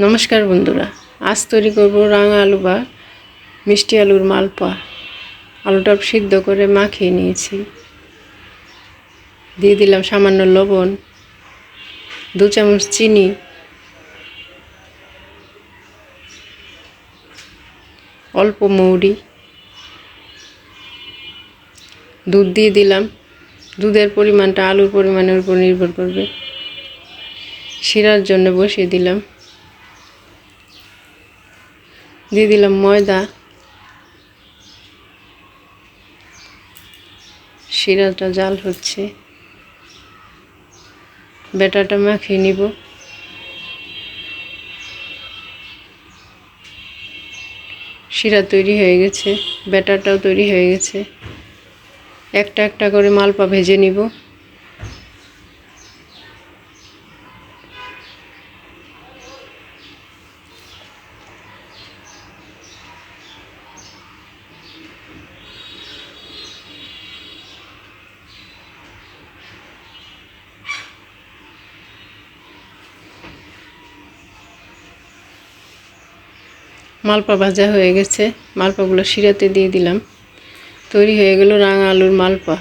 নমস্কার বন্ধুরা, আজ তৈরি করব রাঙা আলু বা মিষ্টি আলুর মালপোয়া। আলুটা সিদ্ধ করে মাখিয়ে নিয়েছি। দিয়ে দিলাম সামান্য লবণ, দু চামচ চিনি, অল্প মৌরি, দুধ দিয়ে দিলাম। দুধের পরিমাণটা আলুর পরিমাণের উপর নির্ভর করবে। শিরার জন্য বসিয়ে দিলাম। দিয়ে দিলাম ময়দা শিরাটা জাল হচ্ছে। ব্যাটাটা মাখিয়ে নিব। শিরা তৈরি হয়ে গেছে, ব্যাটারটাও তৈরি হয়ে গেছে। একটা একটা করে মালপা ভেজে নিব। মালপা ভাজা হয়ে গেছে। মালপাগুলো শিরাতে দিয়ে দিলাম। তৈরি হয়ে গেল রাঙা আলুর মালপা।